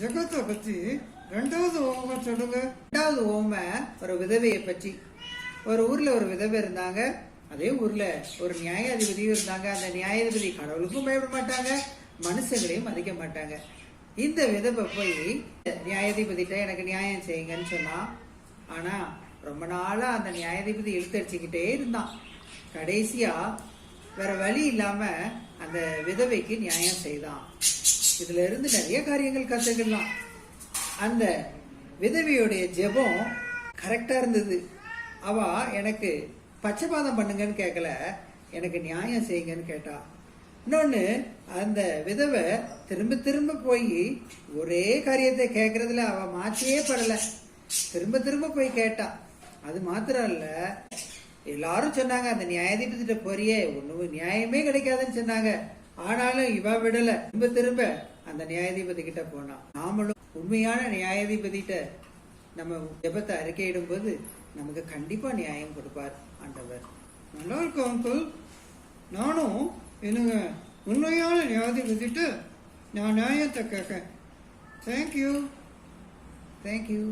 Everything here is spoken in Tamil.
ஜெகத்தை பத்தி ரெண்டாவது ஓமை சொல்லுங்க. ரெண்டாவது ஓமை ஒரு விதவையை பற்றி. ஒரு ஊர்ல ஒரு விதவை இருந்தாங்க. அதே ஊர்ல ஒரு நியாயாதிபதியும் இருந்தாங்க. அந்த நியாயாதிபதி கடவுளுக்கும் பயப்பட மாட்டாங்க. மனுஷங்களையும் மதிக்க மாட்டாங்க. இந்த விதவை போய் நியாயாதிபதிட்ட எனக்கு நியாயம் செய்யுங்கன்னு சொன்னான் ஆனா ரொம்ப நாளா அந்த நியாயாதிபதி இழுத்தடிச்சுக்கிட்டே இருந்தான். கடைசியா வேற வழி இல்லாம அந்த விதவைக்கு நியாயம் செய்தான். இதுல இருந்து நிறைய காரியங்கள் கத்துக்கலாம் அந்த விதவியுடைய ஜெபம் கரெக்டா இருந்தது. அவ எனக்கு பச்சைபாதம் பண்ணுங்கன்னு கேட்கல எனக்கு நியாயம் செய்யுங்கன்னு கேட்டா. இன்னொன்னு அந்த விதவை திரும்ப திரும்ப போய் ஒரே காரியத்தை கேட்கறதுல அவ மாற்றியே படல. திரும்ப திரும்ப போய் கேட்டா. அது மாத்திரம் இல்ல எல்லாரும் சொன்னாங்க அந்த நியாயாதிபதிட்ட போறியே ஒண்ணு நியாயமே கிடைக்காதுன்னு சொன்னாங்க. ஆனாலும் இவ விடல. திரும்ப திரும்ப அந்த நியாயாதிபதி கிட்ட போனா நாமளும் உண்மையான நியாயாதிபதிட்ட நம்ம ஜெபத்தை அறிக்கையிடும் போது நமக்கு கண்டிப்பா நியாயம் கொடுப்பார் ஆண்டவர். நல்லா இருக்கும் அங்கிள். நானும் என்னங்க உண்மையான நியாயாதிபதிட்டு நான் நியாயத்தை கேட்க தேங்க்யூ தேங்க்யூ